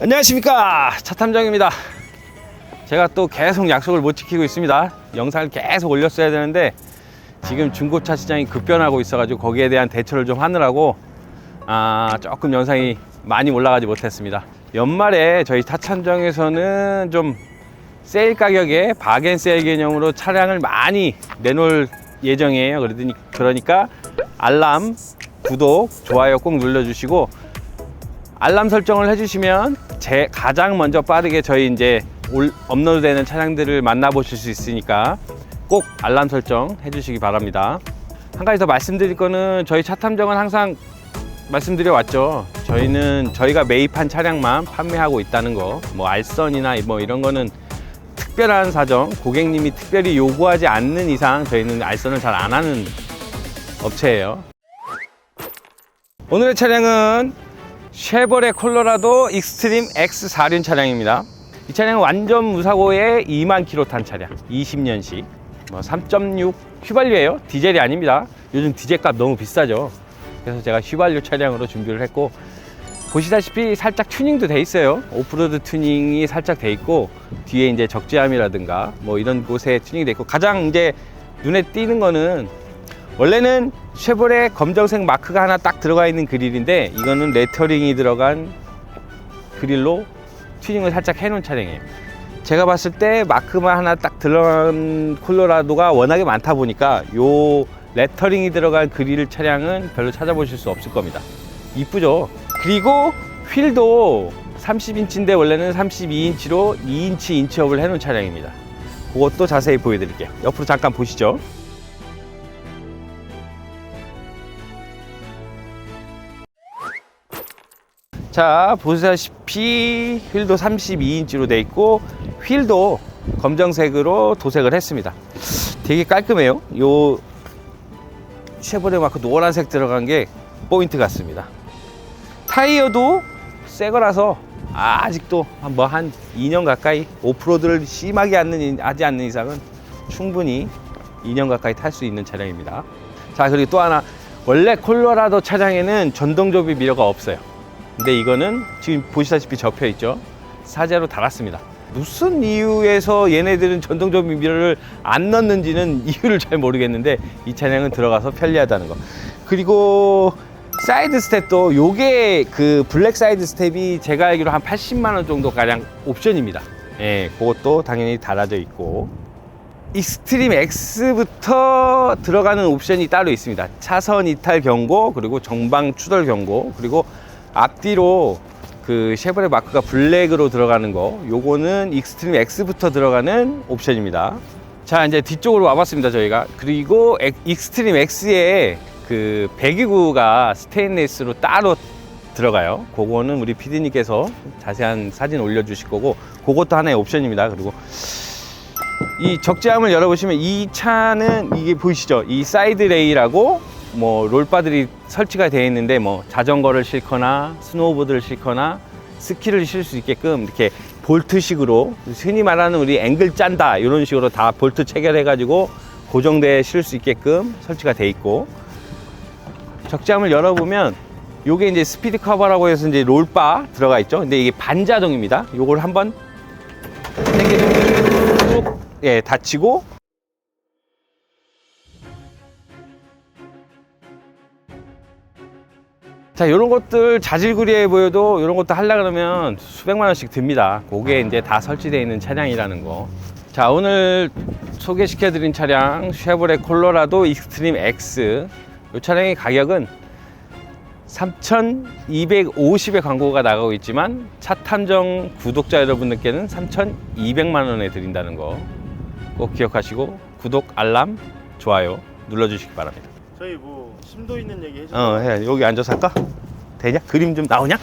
안녕하십니까. 차탐정입니다. 제가 또 계속 약속을 못 지키고 있습니다. 영상을 계속 올렸어야 되는데 지금 중고차 시장이 급변하고 있어 가지고 거기에 대한 대처를 좀 하느라고 아 조금 영상이 많이 올라가지 못했습니다. 연말에 저희 타참정에서는 좀 세일 가격에 바겐 세일 개념으로 차량을 많이 내놓을 예정이에요. 그러더니 그러니까 알람 구독 좋아요 꼭 눌러주시고 알람 설정을 해주시면 제 가장 먼저 빠르게 저희 이제 올, 업로드되는 차량들을 만나보실 수 있으니까 꼭 알람 설정 해주시기 바랍니다. 한 가지 더 말씀드릴 거는 저희 차 탐정은 항상 말씀드려 왔죠. 저희는 저희가 매입한 차량만 판매하고 있다는 거, 뭐 알선이나 뭐 이런 거는 특별한 사정, 고객님이 특별히 요구하지 않는 이상 저희는 알선을 잘 안 하는 업체예요. 오늘의 차량은 쉐보레 콜로라도 익스트림 X4륜 차량입니다. 이 차량은 완전 무사고에 2만 킬로 탄 차량, 20년식, 뭐 3.6 휘발유예요. 디젤이 아닙니다. 요즘 디젤 값 너무 비싸죠. 그래서 제가 휘발유 차량으로 준비를 했고 보시다시피 살짝 튜닝도 돼 있어요. 오프로드 튜닝이 살짝 돼 있고 뒤에 이제 적재함이라든가 뭐 이런 곳에 튜닝이 돼 있고 가장 이제 눈에 띄는 거는 원래는 쉐보레 검정색 마크가 하나 딱 들어가 있는 그릴인데 이거는 레터링이 들어간 그릴로 튜닝을 살짝 해놓은 차량이에요. 제가 봤을 때 마크만 하나 딱 들어간 콜로라도가 워낙에 많다 보니까 요 레터링이 들어간 그릴 차량은 별로 찾아보실 수 없을 겁니다. 이쁘죠? 그리고 휠도 30인치인데 원래는 32인치로 2인치 인치업을 해놓은 차량입니다. 그것도 자세히 보여드릴게요. 옆으로 잠깐 보시죠. 자 보시다시피 휠도 32인치로 돼 있고 휠도 검정색으로 도색을 했습니다. 되게 깔끔해요. 요 쉐보레 마크 노란색 들어간 게 포인트 같습니다. 타이어도 새 거라서 아직도 뭐한 2년 가까이 오프로드를 심하게 하지 않는 이상은 충분히 2년 가까이 탈 수 있는 차량입니다. 자 그리고 또 하나. 원래 콜로라도 차량에는 전동 조비 미러가 없어요 근데 이거는 지금 보시다시피 접혀 있죠. 사제로 달았습니다. 무슨 이유에서 얘네들은 전동조비 미러를 안 넣는지는 이유를 잘 모르겠는데 이 차량은 들어가서 편리하다는 거. 그리고 사이드 스텝도 요게 그 블랙 사이드 스텝이 제가 알기로 한 80만 원 정도 가량 옵션입니다. 예, 그것도 당연히 달아져 있고 익스트림 X부터 들어가는 옵션이 따로 있습니다. 차선 이탈 경고, 그리고 정방 추돌 경고, 그리고 앞뒤로 그 쉐보레 마크가 블랙으로 들어가는 거 요거는 익스트림 X부터 들어가는 옵션입니다. 자 이제 뒤쪽으로 와봤습니다 저희가. 그리고 엑- 익스트림 X에 그 배기구가 스테인리스로 따로 들어가요. 그거는 우리 PD님께서 자세한 사진 올려주실 거고 그것도 하나의 옵션입니다. 그리고 이 적재함을 열어보시면 이 차는 이게 보이시죠? 이 사이드 레이라고 뭐 롤바들이 설치가 되어 있는데 뭐 자전거를 싣거나 스노우보드를 싣거나 스키를 실 수 있게끔 이렇게 볼트식으로 흔히 말하는 우리 앵글 짠다 이런 식으로 다 볼트 체결해 가지고 고정돼 실수 있게끔 설치가 돼 있고 적재함을 열어보면 요게 이제 스피드 커버라고 해서 이제 롤바 들어가 있죠. 근데 이게 반자동입니다. 요걸 한번 당겨주면 쭉 예, 닫히고 자, 이런 것들 자질구레해 보여도 이런 것도 하려 그러면 수백만 원씩 듭니다. 그게 이제 다 설치되어 있는 차량이라는 거. 자, 오늘 소개시켜 드린 차량 쉐보레 콜로라도 익스트림 X. 이 차량의 가격은 3,250의 광고가 나가고 있지만 차 탐정 구독자 여러분들께는 3,200만 원에 드린다는 거 꼭 기억하시고 구독, 알람, 좋아요 눌러주시기 바랍니다. 저희 뭐 심도 있는 얘기 해주세요. 어, 해. 여기 앉아서 할까? 되냐? 그림 좀 나오냐?